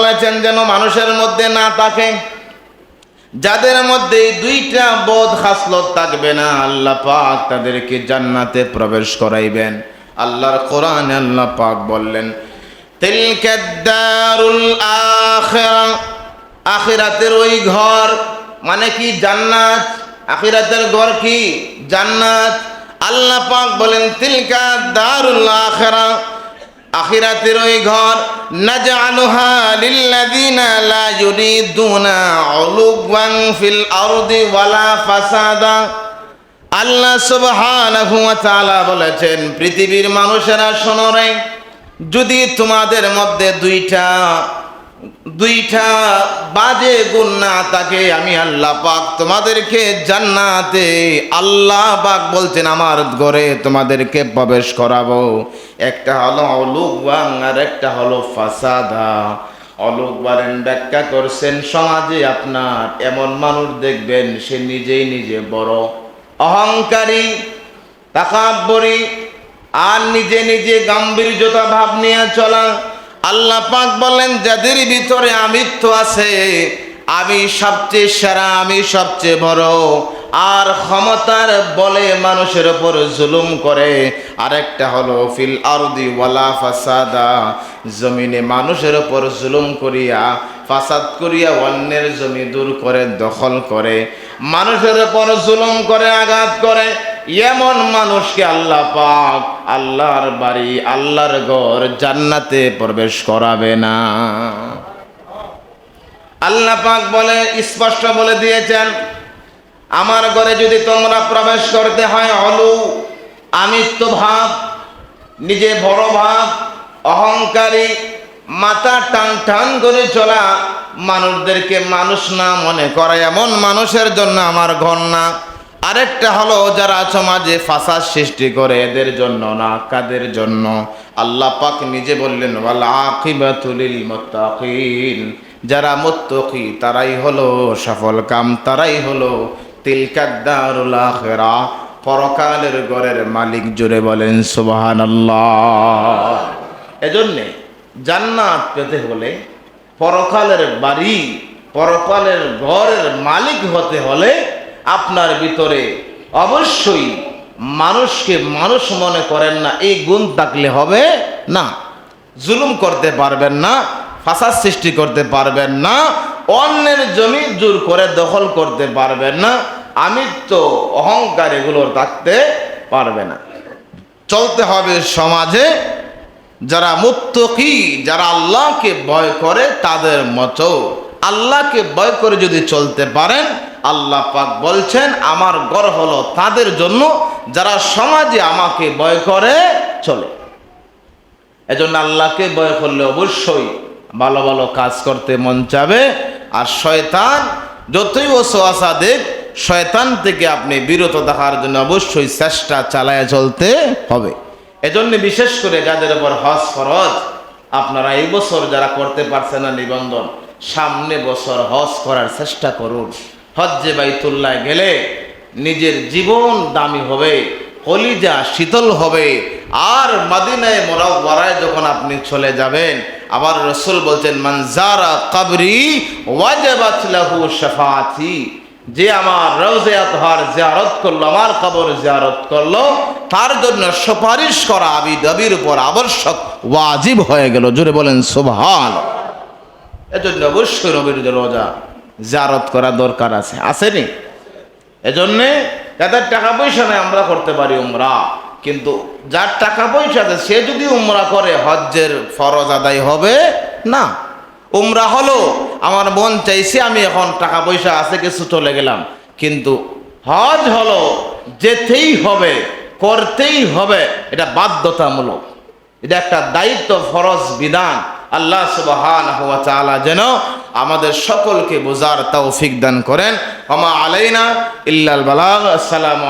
বলেছেন যেন মানুষের মধ্যে না থাকে। যাদের মধ্যে দুইটা বোধ খাসলত থাকবে না, আল্লাহ পাক তাদেরকে জান্নাতে প্রবেশ করাইবেন। আল্লাহর কোরআনে আল্লাহ পাক বললেন আখিরাতের ওই ঘর মানে কি? জান্নাত। আখিরাতের ঘর কি? জান্নাত। আল্লাহ পাক বলেন, তিলকা দারুল আখিরা আখিরাতের ওই ঘর, নাজআলুহা লিল্লাযিনা লা ইউরিদুনা উলুওয়ান ফিল আরদি ওয়ালা ফাসাদা। আল্লাহ সুবহানাহু ওয়া তাআলা বলেছেন, পৃথিবীর মানুষেরা শোনো রে, যদি তোমাদের মধ্যে দুইটা দুইটা বাজে গুণ না থাকে, আমি আল্লাহ পাক তোমাদেরকে জান্নাতে আল্লাহ পাক বলছেন, আমার ঘরে তোমাদেরকে প্রবেশ করাবো। একটা হলো অলুকবাং আর একটা হলো ফাসাদা। অলুকবারেন ব্যাখ্যা করছেন, সমাজে আপনার এমন মানুষ দেখবেন, সে নিজেই নিজে বড়। অহংকারী, তাকাব্বরি, আর নিজে নিজে গাম্ভীর্যতা ভাব নিয়ে চলা। আল্লাহ পাক বলেন, যাদের ভিতরে আমিত্ব আছে, আমি সবচেয়ে সেরা, আমি সবচেয়ে বড়। আর ক্ষমতার বলে মানুষের উপর জুলুম করে। আরেকটা হলো, ফিল আরদি ওয়ালা ফাসাদা। জমিনে মানুষের উপর জুলুম করিয়া, ফাসাদ করিয়া অন্যের জমি দূর করে, দখল করে। মানুষের উপর জুলুম করে, আঘাত করে। এমন মানুষকে আল্লাহ পাক আল্লাহর বাড়ি, আল্লাহর ঘর জান্নাতে প্রবেশ করাবে না। আল্লাহ পাক বলে, স্পষ্ট বলে দিয়েছেন, আমার ঘরে যদি তোমরা প্রবেশ করতে হয় অলু, আমিত্ব ভাব, নিজে বড় ভাব, অহংকারী, মাথা টান টান করে চলা মানুষদেরকে মানুষ না মনে করে, এমন মানুষের জন্য আমার ঘর না। আরেকটা হলো যারা সমাজে ফাসাদ সৃষ্টি করে এদের জন্য না, কাদের জন্য? আল্লাহ পাক নিজে বললেন যারা মুত্তাকি, তারাই হলো সফল কাম, তারাই হলো তিলকাদ্দারুল পরকালের ঘরের মালিক জুড়ে বলেন, সুবহানাল্লাহ। এজন্যে জান্নাত পেতে হলে পরকালের বাড়ি, পরকালের ঘরের মালিক হতে হলে আপনার ভিতরে অবশ্যই মানুষকে মানুষ মনে করেন না, এই গুণ থাকলে হবে না। জুলুম করতে পারবেন না, ফাসাদ সৃষ্টি করতে পারবেন না, অন্যের জমি জোর করে দখল করতে পারবেন না আমি তো অহংকার এগুলোর থাকতে পারবে না। চলতে হবে সমাজে, যারা মুত্তকি, যারা আল্লাহকে ভয় করে, তাদের মতো। আল্লাহকে ভয় করে যদি চলতে পারেন, আল্লাহ পাক বলছেন, আমার গড় হলো তাদের জন্য যারা সমাজে আমাকে ভয় করে চলে। এজন্য আল্লাহকে ভয় করলে অবশ্যই ভালো ভালো কাজ করতে মন চাবে। আর শয়তান, যতই ওসোয়াশা দেখ, শয়তান থেকে আপনি বিরত থাকার জন্য অবশ্যই চেষ্টা চালায় চলতে হবে। এজন্য বিশেষ করে যাদের উপর হজ ফরজ, আপনারা এই বছর যারা করতে পারছেন না নিবন্ধন সামনে বছর হজ করার চেষ্টা করুন। হজ্জে বাইতুল্লাহ গেলে নিজের জীবন দামি হবে, কলিজা শীতল হবে। আর মাদিনায় মোরাওয়ারায় যখন আপনি চলে যাবেন, আবার রসুল বলছেন মানজারা কাবরি ওয়াজাবাত লাহু যে আমার রওজে আতহার জিয়ারত করল, আমার কবর জিয়ারত করল, তার জন্য সুপারিশ করা আবি দাবির উপর আবশ্যক ওয়াজিব হয়ে গেল। জুড়ে বলেন সুবহান এজন্য অবশ্যই নবীর রোজা জারত করা দরকার আছে। আসেনি? এজন্যে যাদের টাকা পয়সা নেই আমরা করতে পারি উমরা। কিন্তু যার টাকা পয়সা আছে, সে যদি উমরা করে, হজ্জের ফরজ আদায় হবে না। উমরা হলো, আমার মন চাইছে আমি এখন টাকা পয়সা আছে, কিছু চলে গেলাম। কিন্তু হজ হলো, যেতেই হবে, করতেই হবে, এটা বাধ্যতামূলক। এটা একটা দায়িত্ব, ফরজ বিধান। আল্লাহ সুবহান হওয়া চালা যেন আমাদের সকলকে বোঝার তৌফিক দান করেন। আমা আলাইনা ইল্লাল বালাগ। আসসালামু